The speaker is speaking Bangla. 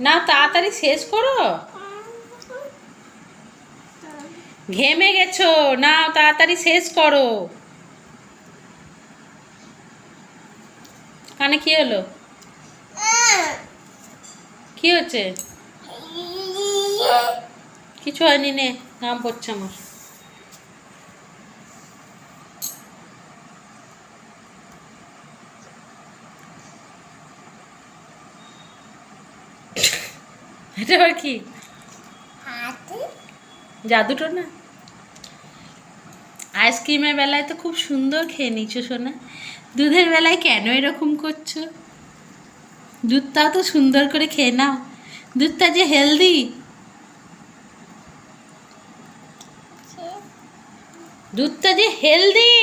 না, তাড়াতাড়ি শেষ করো। ঘেমে গেছো। না, তাড়াতাড়ি শেষ করো। কানে কি হলো? কি হচ্ছে? কিছু হয়নি নে নাম পড়ছে আমার। এটা আবার কি? জাদুটো না? আইসক্রিমের বেলায় তো খুব সুন্দর খেয়ে নিচ্ছ সোনা। দুধের বেলায় কেন এরকম করছ? দুধটাও তো সুন্দর করে খেয়ে নাও। দুধটা যে হেলদি। দুধটা যে হেলদি।